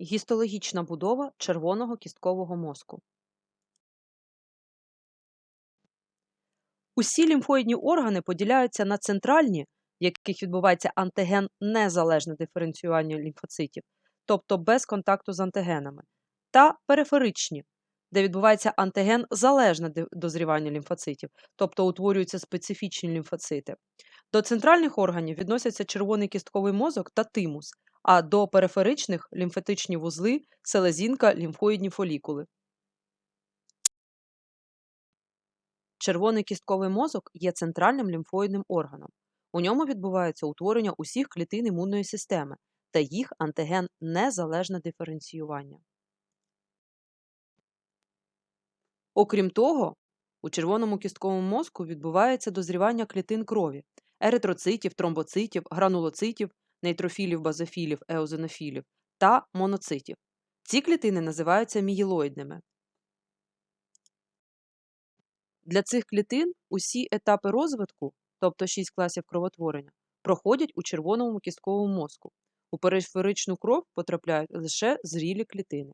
Гістологічна будова червоного кісткового мозку. Усі лімфоїдні органи поділяються на центральні, в яких відбувається антиген незалежне диференціювання лімфоцитів, тобто без контакту з антигенами, та периферичні, де відбувається антиген залежне дозрівання лімфоцитів, тобто утворюються специфічні лімфоцити. До центральних органів відносяться червоний кістковий мозок та тимус, а до периферичних лімфатичні вузли, селезінка, лімфоїдні фолікули. Червоний кістковий мозок є центральним лімфоїдним органом. У ньому відбувається утворення усіх клітин імунної системи та їх антиген незалежне диференціювання. Окрім того, у червоному кістковому мозку відбувається дозрівання клітин крові, еритроцитів, тромбоцитів, гранулоцитів, нейтрофілів, базофілів, еозинофілів та моноцитів. Ці клітини називаються мієлоїдними. Для цих клітин усі етапи розвитку, тобто 6 класів кровотворення, проходять у червоному кістковому мозку. У периферичну кров потрапляють лише зрілі клітини.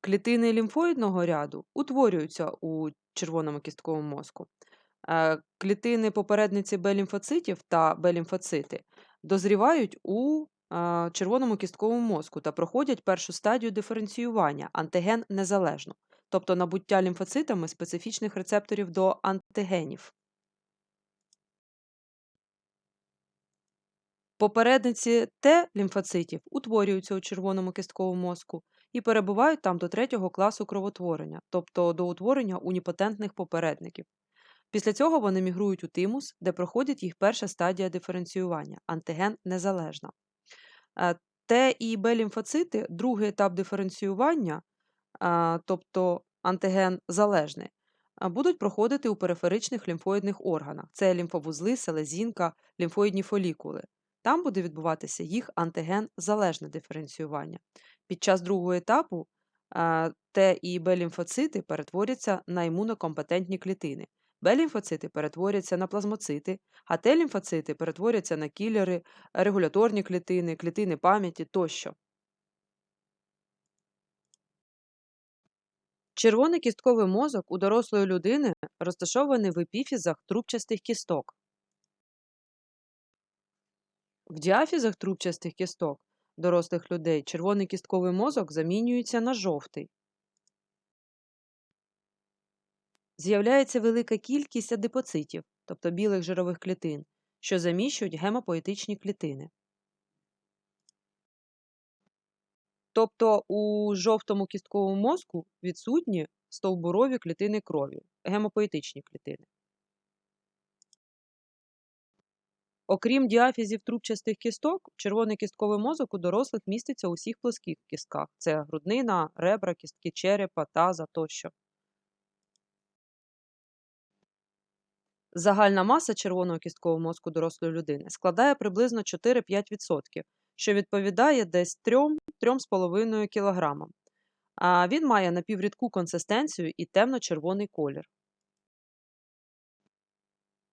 Клітини лімфоїдного ряду утворюються у червоному кістковому мозку. Е, Клітини попередниці Б-лімфоцитів та Б-лімфоцити дозрівають у е, червоному кістковому мозку та проходять першу стадію диференціювання антиген незалежно, тобто набуття лімфоцитами специфічних рецепторів до антигенів. Попередниці Т-лімфоцитів утворюються у червоному кістковому мозку і перебувають там до третього класу кровотворення, тобто до утворення уніпотентних попередників. Після цього вони мігрують у тимус, де проходить їх перша стадія диференціювання антиген незалежна. Е, Т і Б лімфоцити, другий етап диференціювання, тобто антиген залежний, будуть проходити у периферичних лімфоїдних органах. Це лімфовузли, селезінка, лімфоїдні фолікули. Там буде відбуватися їх антиген залежне диференціювання. Під час другого етапу Т і Б лімфоцити перетворяться на імунокомпетентні клітини. Б-лімфоцити перетворяться на плазмоцити, а Т-лімфоцити перетворяться на кілери, регуляторні клітини, клітини пам'яті тощо. Червоний кістковий мозок у дорослої людини розташований в епіфізах трубчастих кісток. В діафізах трубчастих кісток дорослих людей червоний кістковий мозок замінюється на жовтий. З'являється велика кількість адипоцитів, тобто білих жирових клітин, що заміщують гемопоетичні клітини. Тобто у жовтому кістковому мозку відсутні стовбурові клітини крові, гемопоетичні клітини. Окрім діафізів трубчастих кісток, червоний кістковий мозок у дорослих міститься у всіх плоских кістках. Це груднина, ребра, кістки черепа, таза тощо. Загальна маса червоного кісткового мозку дорослої людини складає приблизно 4-5%, що відповідає десь 3-3,5 кг. А він має напіврідку консистенцію і темно-червоний колір.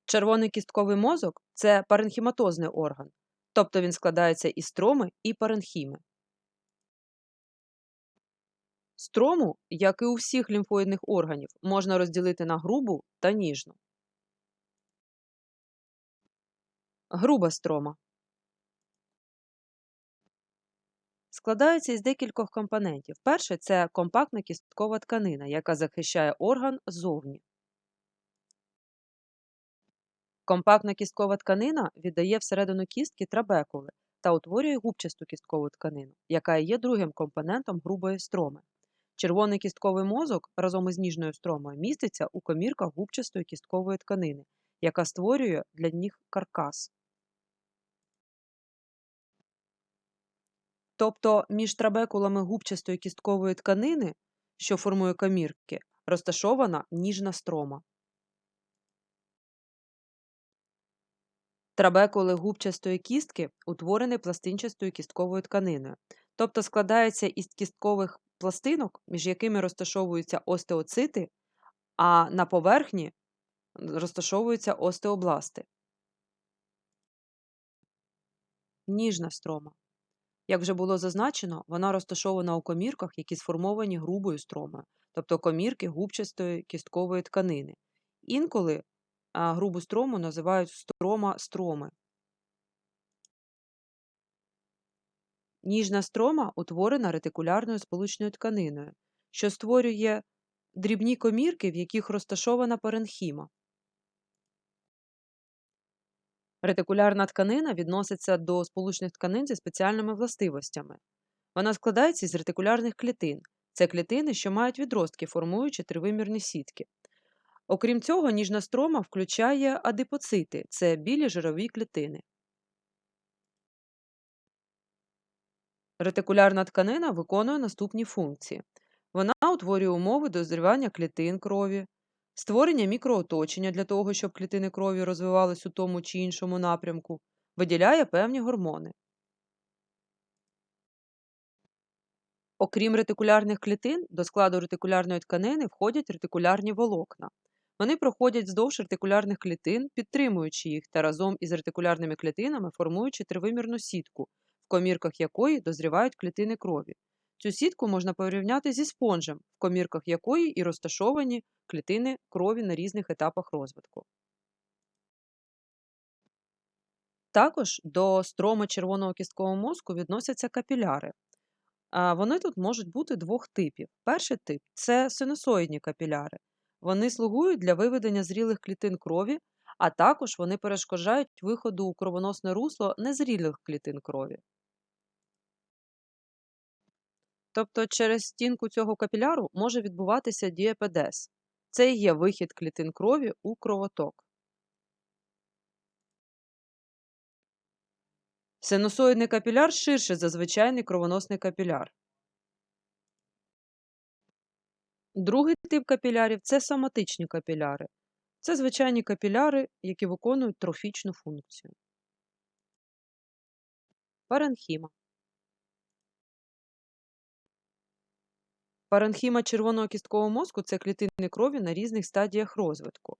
Червоний кістковий мозок це паренхіматозний орган, тобто він складається із строми і паренхіми. Строму, як і у всіх лімфоїдних органів, можна розділити на грубу та ніжну. Груба строма складається із декількох компонентів. Перше це компактна кісткова тканина, яка захищає орган ззовні. Компактна кісткова тканина віддає всередину кістки трабекули та утворює губчасту кісткову тканину, яка є другим компонентом грубої строми. Червоний кістковий мозок разом із ніжною стромою міститься у комірках губчастої кісткової тканини, яка створює для них каркас. Тобто між трабекулами губчастої кісткової тканини, що формує комірки, розташована ніжна строма. Трабекули губчастої кістки утворені пластинчастою кістковою тканиною, тобто складаються із кісткових пластинок, між якими розташовуються остеоцити, а на поверхні розташовуються остеобласти. ніжна строма. Як вже було зазначено, вона розташована у комірках, які сформовані грубою стромою, тобто комірки губчастої кісткової тканини. Інколи а, грубу строму називають строма строми. Ніжна строма утворена ретикулярною сполучною тканиною, що створює дрібні комірки, в яких розташована паренхіма. Ретикулярна тканина відноситься до сполучних тканин зі спеціальними властивостями. Вона складається із ретикулярних клітин. Це клітини, що мають відростки, формуючи тривимірні сітки. Окрім цього, ніжна строма включає адипоцити це білі жирові клітини. Ретикулярна тканина виконує наступні функції. Вона утворює умови дозрівання клітин крові, створення мікрооточення для того, щоб клітини крові розвивались у тому чи іншому напрямку, виділяє певні гормони. Окрім ретикулярних клітин, до складу ретикулярної тканини входять ретикулярні волокна. Вони проходять вздовж ретикулярних клітин, підтримуючи їх та разом із ретикулярними клітинами формуючи тривимірну сітку, в комірках якої дозрівають клітини крові. Цю сітку можна порівняти зі спонжем, в комірках якої і розташовані клітини крові на різних етапах розвитку. Також до строми червоного кісткового мозку відносяться капіляри. Вони тут можуть бути двох типів. Перший тип це синусоїдні капіляри. Вони слугують для виведення зрілих клітин крові, а також вони перешкоджають виходу у кровоносне русло незрілих клітин крові. Тобто через стінку цього капіляру може відбуватися дієпедез. Це і є вихід клітин крові у кровоток. Синусоїдний капіляр ширше за звичайний кровоносний капіляр. Другий тип капілярів це соматичні капіляри. Це звичайні капіляри, які виконують трофічну функцію. Паренхіма. Паренхіма червоного кісткового мозку це клітини крові на різних стадіях розвитку.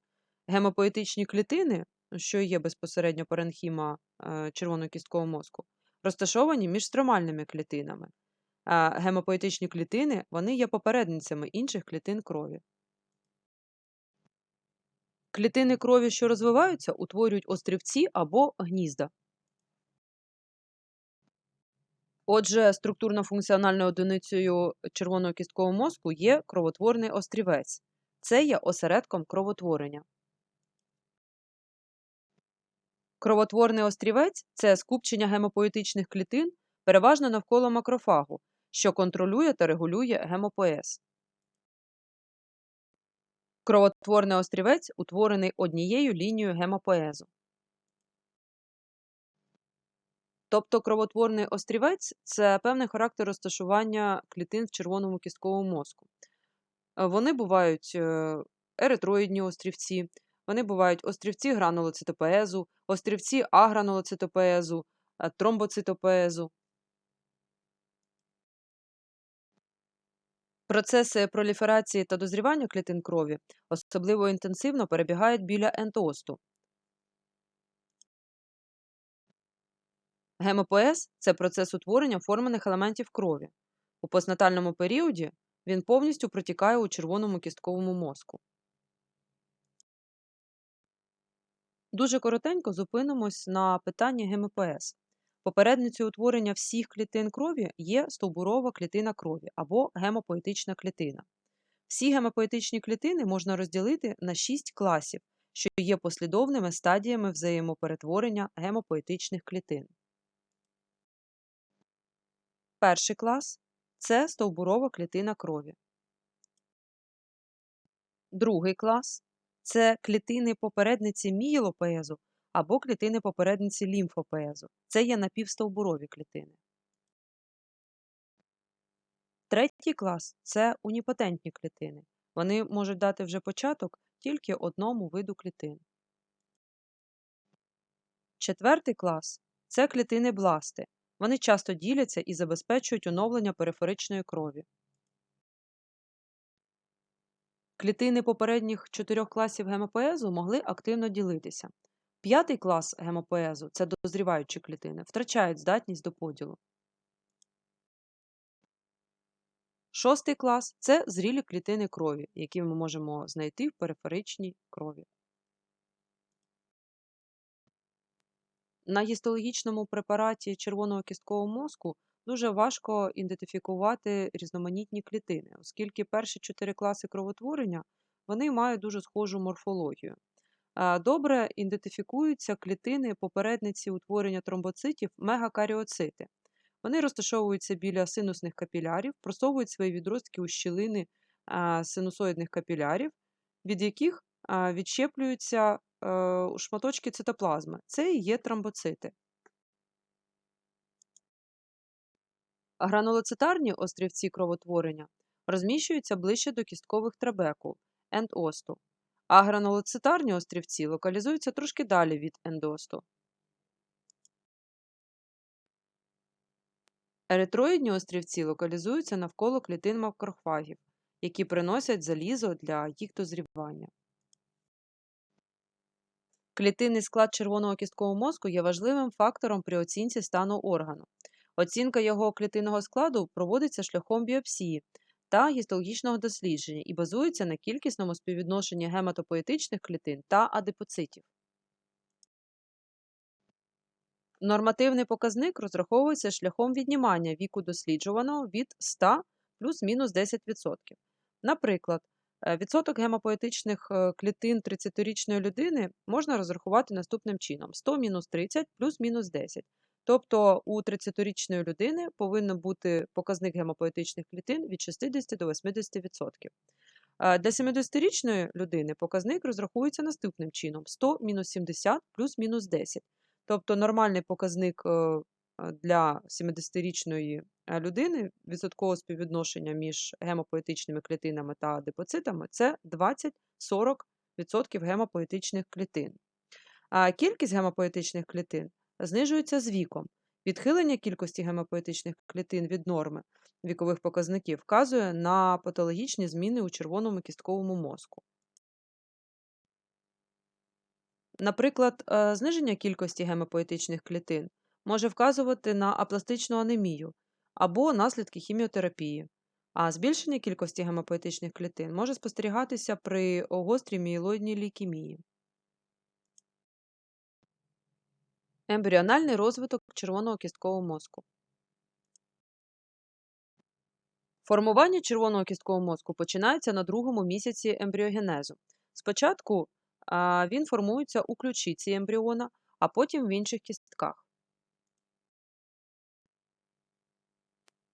Гемопоетичні клітини, що є безпосередньо паренхіма е, червоного кісткового мозку, розташовані між стромальними клітинами. А гемопоетичні клітини вони є попередницями інших клітин крові. Клітини крові, що розвиваються, утворюють острівці або гнізда. Отже, структурно-функціональною одиницею червоного кісткового мозку є кровотворний острівець. Це є осередком кровотворення. Кровотворний острівець це скупчення гемопоетичних клітин, переважно навколо макрофагу, що контролює та регулює гемопоез. Кровотворний острівець утворений однією лінією гемопоезу. Тобто кровотворний острівець це певний характер розташування клітин в червоному кістковому мозку. Е, вони бувають е, еритроїдні острівці, вони бувають острівці гранулоцитопеезу, острівці агранулоцитопеезу, е, тромбоцитопеезу. Процеси проліферації та дозрівання клітин крові особливо інтенсивно перебігають біля ентосту. Гемопоез це процес утворення формених елементів крові. У постнатальному періоді він повністю протікає у червоному кістковому мозку. Дуже коротенько зупинимось на питанні ГМПС. Попередницею утворення всіх клітин крові є стовбурова клітина крові або гемопоетична клітина. Всі гемопоетичні клітини можна розділити на шість класів, що є послідовними стадіями взаємоперетворення гемопоетичних клітин. Перший клас це стовбурова клітина крові. Другий клас це клітини попередниці мієлопоезу або клітини попередниці лімфопоезу. Це є напівстовбурові клітини. Третій клас це уніпотентні клітини. Вони можуть дати вже початок тільки одному виду клітин. Четвертий клас це клітини бласти. Вони часто діляться і забезпечують оновлення периферичної крові. Клітини попередніх чотирьох класів гемопоезу могли активно ділитися. П'ятий клас гемопоезу це дозріваючі клітини, втрачають здатність до поділу. Шостий клас це зрілі клітини крові, які ми можемо знайти в периферичній крові. На гістологічному препараті червоного кісткового мозку дуже важко ідентифікувати різноманітні клітини, оскільки перші чотири класи кровотворення вони мають дуже схожу морфологію. Добре ідентифікуються клітини попередниці утворення тромбоцитів мегакаріоцити. Вони розташовуються біля синусних капілярів, просовують свої відростки у щілини синусоїдних капілярів, від яких відщеплюються шматочки цитоплазми. Це і є тромбоцити. Гранулоцитарні острівці кровотворення розміщуються ближче до кісткових трабекул ендосту, а гранулоцитарні острівці локалізуються трошки далі від ендосту. Еритроїдні острівці локалізуються навколо клітин макрофагів, які приносять залізо для їх дозрівання. Клітинний склад червоного кісткового мозку є важливим фактором при оцінці стану органу. Оцінка його клітинного складу проводиться шляхом біопсії та гістологічного дослідження і базується на кількісному співвідношенні гематопоетичних клітин та адипоцитів. Нормативний показник розраховується шляхом віднімання віку досліджуваного від 100 плюс-мінус 10%. Наприклад, відсоток гемопоетичних е, клітин 30-річної людини можна розрахувати наступним чином: 100 мінус 30 плюс-мінус 10. Тобто у 30-річної людини повинен бути показник гемопоетичних клітин від 60 до 80%. Е, Для 70-річної людини показник розраховується наступним чином: 100 мінус 70 плюс-мінус 10. Тобто нормальний показник е, е, для 70-річної людини відсоткового співвідношення між гемопоетичними клітинами та адипоцитами це 20-40% гемопоетичних клітин. А кількість гемопоетичних клітин знижується з віком. Відхилення кількості гемопоетичних клітин від норми вікових показників вказує на патологічні зміни у червоному кістковому мозку. Наприклад, е, зниження кількості гемопоетичних клітин може вказувати на апластичну анемію або наслідки хіміотерапії, а збільшення кількості гемопоетичних клітин може спостерігатися при гострій мієлоїдній лейкемії. Ембріональний розвиток червоного кісткового мозку. Формування червоного кісткового мозку починається на другому місяці ембріогенезу. Спочатку він формується у ключиці ембріона, а потім в інших кістках.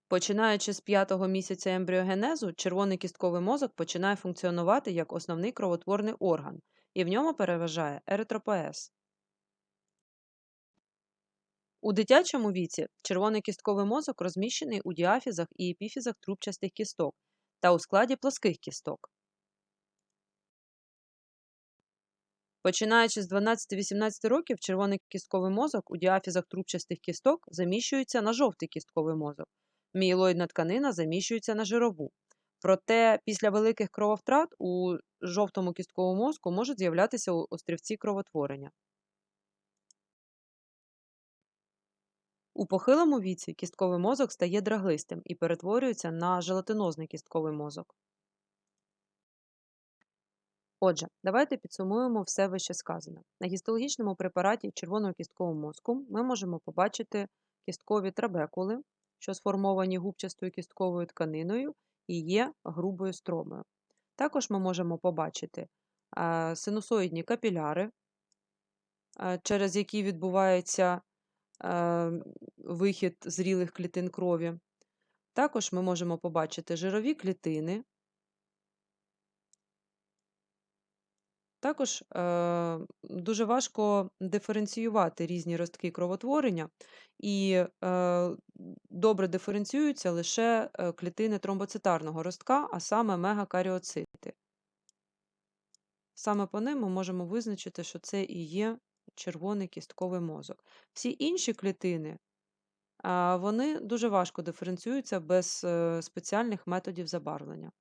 Починаючи з п'ятого місяця ембріогенезу, червоний кістковий мозок починає функціонувати як основний кровотворний орган, і в ньому переважає еритропоез. У дитячому віці червоний кістковий мозок розміщений у діафізах і епіфізах трубчастих кісток та у складі плоских кісток. Починаючи з 12-18 років, червоний кістковий мозок у діафізах трубчастих кісток заміщується на жовтий кістковий мозок, мієлоїдна тканина заміщується на жирову. Проте після великих крововтрат у жовтому кістковому мозку можуть з'являтися острівці кровотворення. У похилому віці кістковий мозок стає драглистим і перетворюється на желатинозний кістковий мозок. Отже, давайте підсумуємо все вище сказане. На гістологічному препараті червоного кісткового мозку ми можемо побачити кісткові трабекули, що сформовані губчастою кістковою тканиною і є грубою стромою. Також ми можемо побачити синусоїдні капіляри, через які відбувається вихід зрілих клітин крові. Також ми можемо побачити жирові клітини. Також е, дуже важко диференціювати різні ростки кровотворення, і е, добре диференціюються лише е, клітини тромбоцитарного ростка, а саме мегакаріоцити. Саме по ним ми можемо визначити, що це і є червоний кістковий мозок. Всі інші клітини вони дуже важко диференціюються без е, спеціальних методів забарвлення.